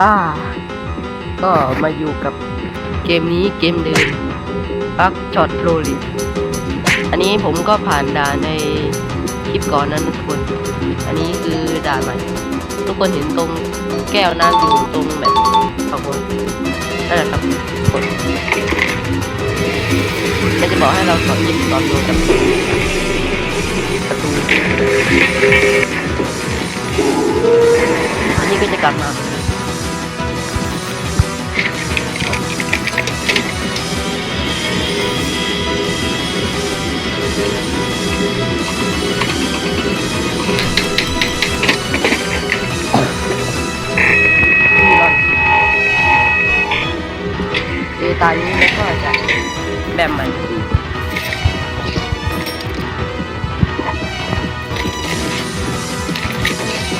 อ่า ก็มาอยู่กับเกมนี้เกมเดิมปักช็อตโรลิอันนี้ผมก็ผ่านด่านในคลิปก่อนนั้นทุกคน อันนี้คือด่านใหม่ ทุกคนเห็นตรงแก้วน้ำอยู่ตรงแบบข้างบนนั่นแหละครับทุกคนมันจะบอกให้เราสอนยิงสอนโดนกับประตูอันนี้ก็จะกลับมา ตอนนี้มันก็จะแบบใหม่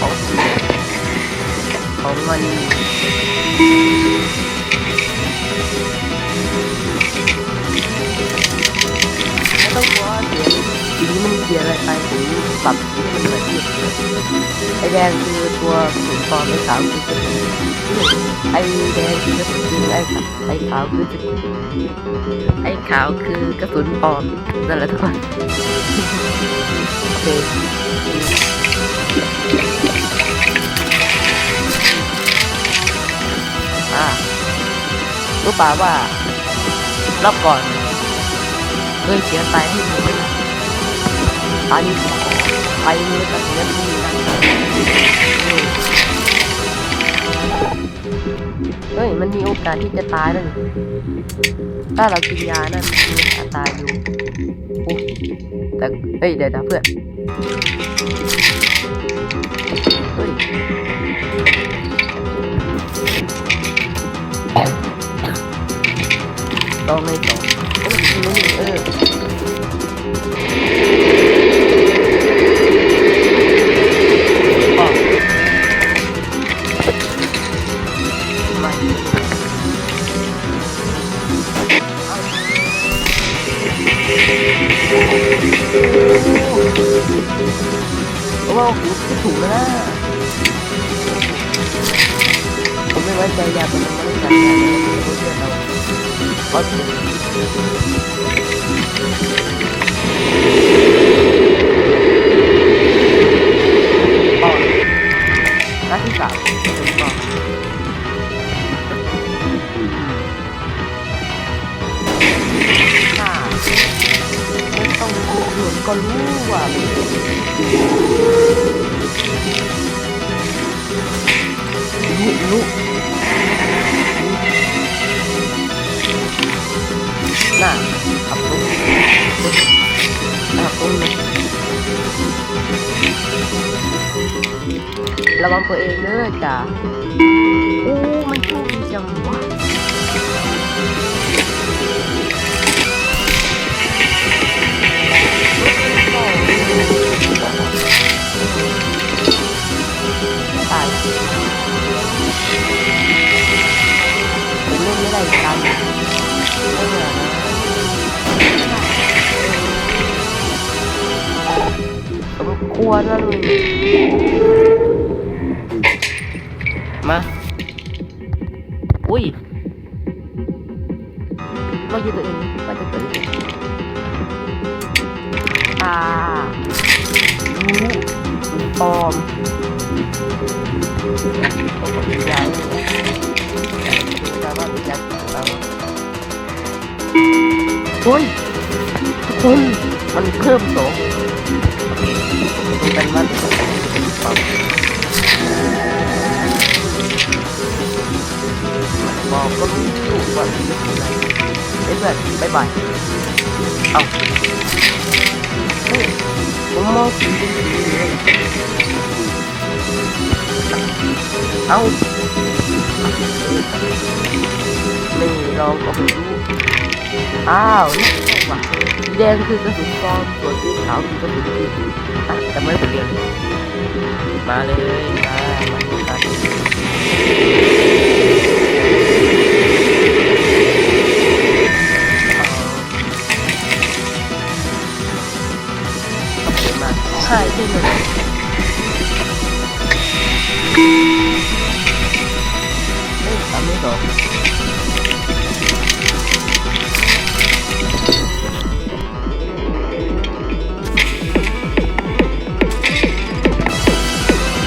ของของมันไม่ต้องกลัวเสียทีนี้มันเสียอะไรไปผมปรับมันละเอียไอแดงคือตัวสูงปอมไอขาวคือตัวจริง ไอแดงคือกระสุนจริงไอขาวไอขาวคือไอขาวคือกระสุนปลอมนั่นแหละทุกคนโอเคอ่ารู้ป่าว่ารอบก่อนเคยเสียใจให้ผมไหมล่ะตอนนี้ผมขอไปเลยแบบนี้นี่นะ เฮ้ย มันมีโอกาสที่จะตายนั่นถ้าเรากินยานั่นมีโอกาสตายอยู่โอ้แต่เฮ้ย เดี๋ยวนะเพื่อน เฮ้ยต้องไม่ต่อ ผมไม่ไว้ใจยาตัวนั้นไม่ได้ใจยาเลยผมเชื่อเราเพราะถึงปอนหน้าที่สามถึงปอนห้าไม่ต้องหนุนก็รู้ว่า รู้รู้น่าขับรถขับรถระวังตัวเองเด้อจ้าโอ้มันโชคดีจังวะตายเล่นไม่ได้อีกครั้งไม่เหนื่อยนะสมควรนะลุงมา อุ้ยเราอยู่ตัวเองว่าจะเกิดอะไรขึ้นอ่ารู้ปลอม องขอวิญญาณแต่ว่าวิญญาณของเราโอ้ยทุกคนมันเพิ่มโสงมันเป็นมันปรับมันบอกก็รู้ว่ามันจะเป็นอะไรเอ้ยเพื่อนบ๊ายบายเอ้าเฮ้ยผมมองสี เอาไม่ลองก็ไม่รู้อ้าวนี่ว่ะแดงคือกระสุนปลอมส่วนสีขาวคือกระสุนจริงอะแต่ไม่เป็นเรื่องมาเลยมามาดูกันใช่ใช่เลย สอง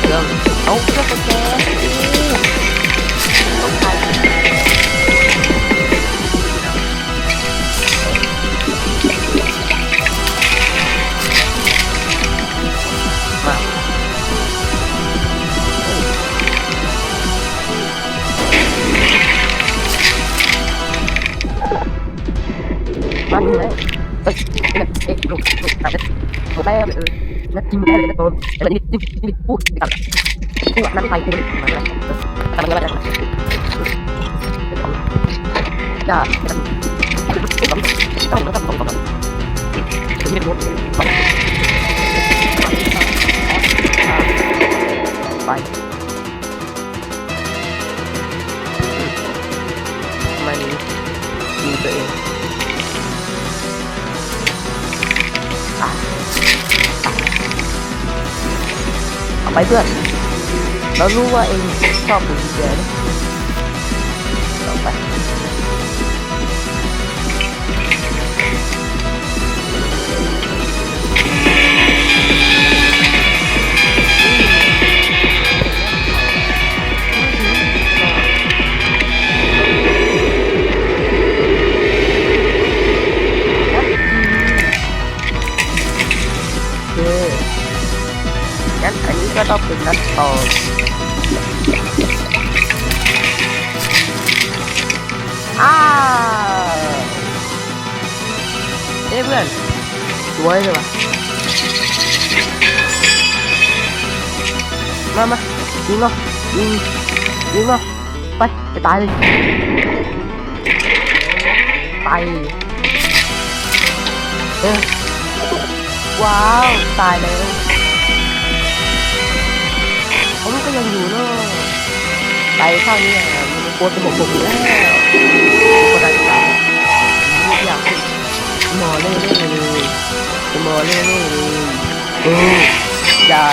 เริ่มเอาเครื่ นัดกินไม่ได้เลยนะโดนไอ้แบบนี้นี่นี่พูดกันพูดนั่นไปพูดมาแล้วทำอะไรกันจะต้องต้องต้องต้องต้องถึงไม่รู้ไป ไปเพื่อน เรารู้ว่าเองชอบดูเจนะ งั้นอันนี้ก็ต้องเป็นนัดต่ออ้าวเอ้ยเพื่อนสวยเลยว่ะมามายิงเนาะยิงยิงเนาะไป ไปตายเลยไปเออว้าว ตายเลย ก็ยังอยู่เนอะไปข้างนี้อะมันกลัวจะหมดหมดอยู่แล้วก็ได้จ้ะไม่อยากมอเล่เล่เลยมอเล่เล่เลยเอออย่า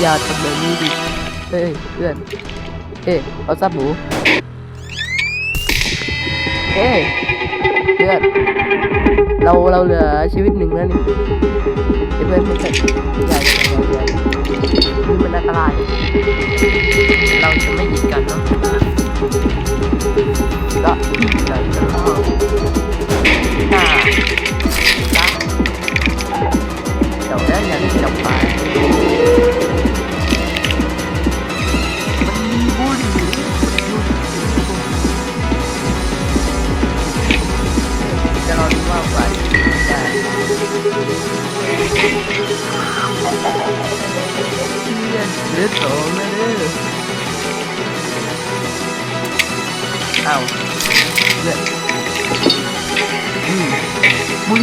อย่าทำแบบนี้ดิเอ้ยเพื่อนเอ้ยเอาซับหมูเอ้ยเพื่อนเราเราเหลือชีวิตหนึ่งแล้วนี่เอเพื่อนเพื่อนอย่าอย่าอย่า คือมันอันตราย เราจะไม่ยิงกันเนาะก็เราจะเข้าหน้า รียนเหลือสองนะเด้อเอาเนี่ยอืมบุ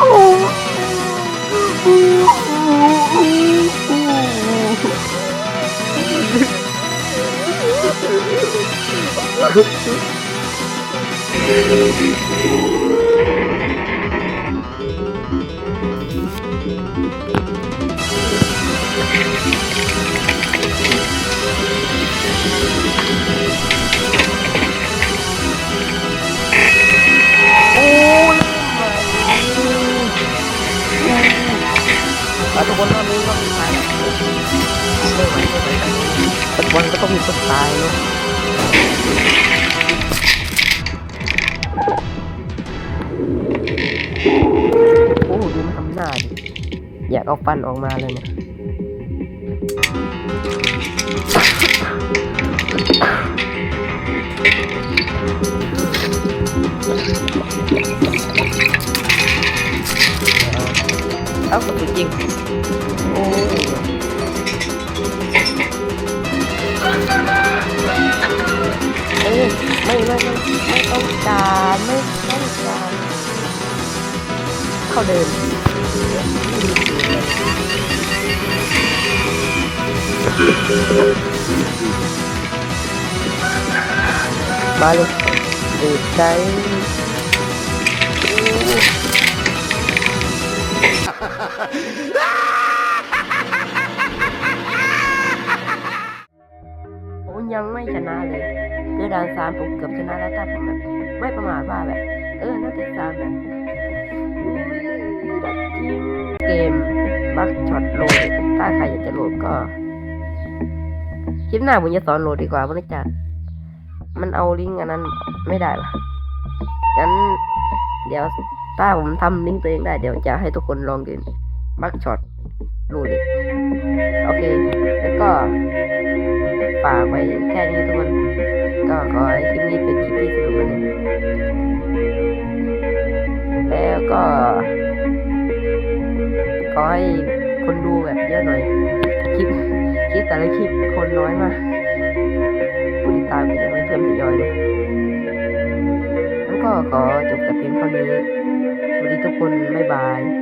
หรี่ วันตายเนาะโอ้ดูมันทำหน้าดิอยากเอาฟันออกมาเลยเนี่ยเอ้ากระสุนยิงโอ้ ไม่ไม่ไม่ต้องการไม่ต้องการเข้าเดินมาเลยดูดใจผมยังไม่ชนะเลย ด่านสามผมเกือบชนะแล้วแต่ผมแบบไม่ประมาทว่าแบบ เออน่าติดตามแบบดัดจริงเกมบักช็อตโหลดถ้าใครอยากจะโหลดก็คลิปหน้าผมจะสอนโหลดดีกว่าเพราะเนื่องจากมันเอาลิงก์อันนั้นไม่ได้หรองั้นเดี๋ยวถ้าผมทำลิงก์ตัวเองได้เดี๋ยวจะให้ทุกคนลองดูบักช็อตโหลดโอเค แล้วก็ฝากไว้แค่นี้ทุกคน ก็ขอให้คลิปนี้เป็นคลิปที่สนุกนะแล้วก็ขอให้คนดูแบบเยอะหน่อยคลิปคลิปแต่ละคลิปคนน้อยมากผู้ติดตามก็ยังไม่เพิ่มทยอยเลยแล้วก็ขอจบแต่เพียงเท่านี้สวัสดีทุกคนบ๊ายบาย